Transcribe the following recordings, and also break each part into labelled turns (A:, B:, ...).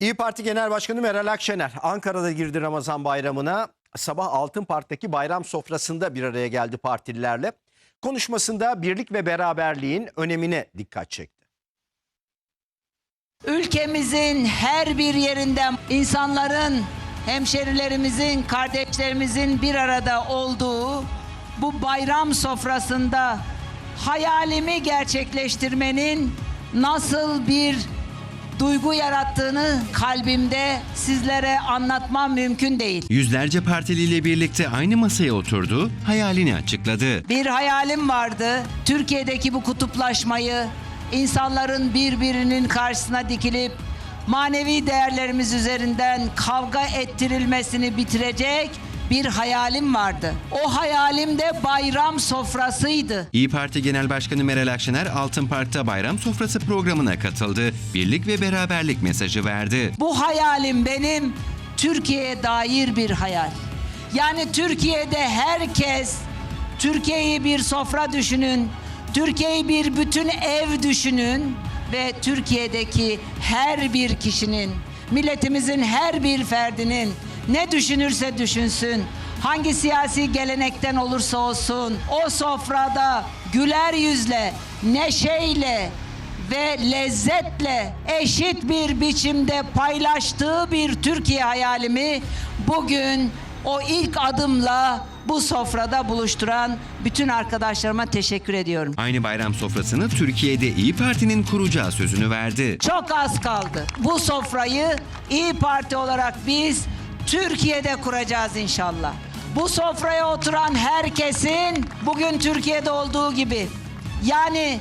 A: İyi Parti Genel Başkanı Meral Akşener Ankara'da girdi Ramazan bayramına. Sabah Altın Park'taki bayram sofrasında bir araya geldi partililerle. Konuşmasında birlik ve beraberliğin önemine dikkat çekti.
B: Ülkemizin her bir yerinden insanların, hemşerilerimizin, kardeşlerimizin bir arada olduğu bu bayram sofrasında hayalimi gerçekleştirmenin nasıl bir duygu yarattığını kalbimde sizlere anlatmam mümkün değil.
C: Yüzlerce partiliyle birlikte aynı masaya oturdu, hayalini açıkladı.
B: Bir hayalim vardı. Türkiye'deki bu kutuplaşmayı, insanların birbirinin karşısına dikilip manevi değerlerimiz üzerinden kavga ettirilmesini bitirecek bir hayalim vardı. O hayalim de bayram sofrasıydı.
C: İyi Parti Genel Başkanı Meral Akşener Altın Park'ta bayram sofrası programına katıldı. Birlik ve beraberlik mesajı verdi.
B: Bu hayalim benim Türkiye'ye dair bir hayal. Yani Türkiye'de herkes Türkiye'yi bir sofra düşünün, Türkiye'yi bir bütün ev düşünün ve Türkiye'deki her bir kişinin, milletimizin her bir ferdinin ne düşünürse düşünsün, hangi siyasi gelenekten olursa olsun o sofrada güler yüzle, neşeyle, ve lezzetle eşit bir biçimde paylaştığı bir Türkiye hayalimi bugün o ilk adımla bu sofrada buluşturan bütün arkadaşlarıma teşekkür ediyorum.
C: Aynı bayram sofrasını Türkiye'de İyi Parti'nin kuracağı sözünü verdi.
B: Çok az kaldı. Bu sofrayı İyi Parti olarak biz Türkiye'de kuracağız inşallah. Bu sofraya oturan herkesin bugün Türkiye'de olduğu gibi yani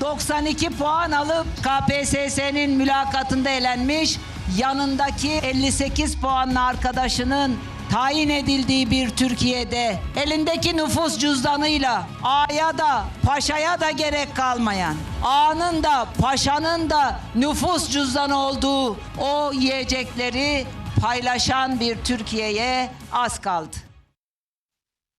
B: 92 puan alıp KPSS'nin mülakatında elenmiş yanındaki 58 puanlı arkadaşının tayin edildiği bir Türkiye'de elindeki nüfus cüzdanıyla A'ya da paşaya da gerek kalmayan A'nın da paşanın da nüfus cüzdanı olduğu o yiyecekleri paylaşan bir Türkiye'ye az kaldı.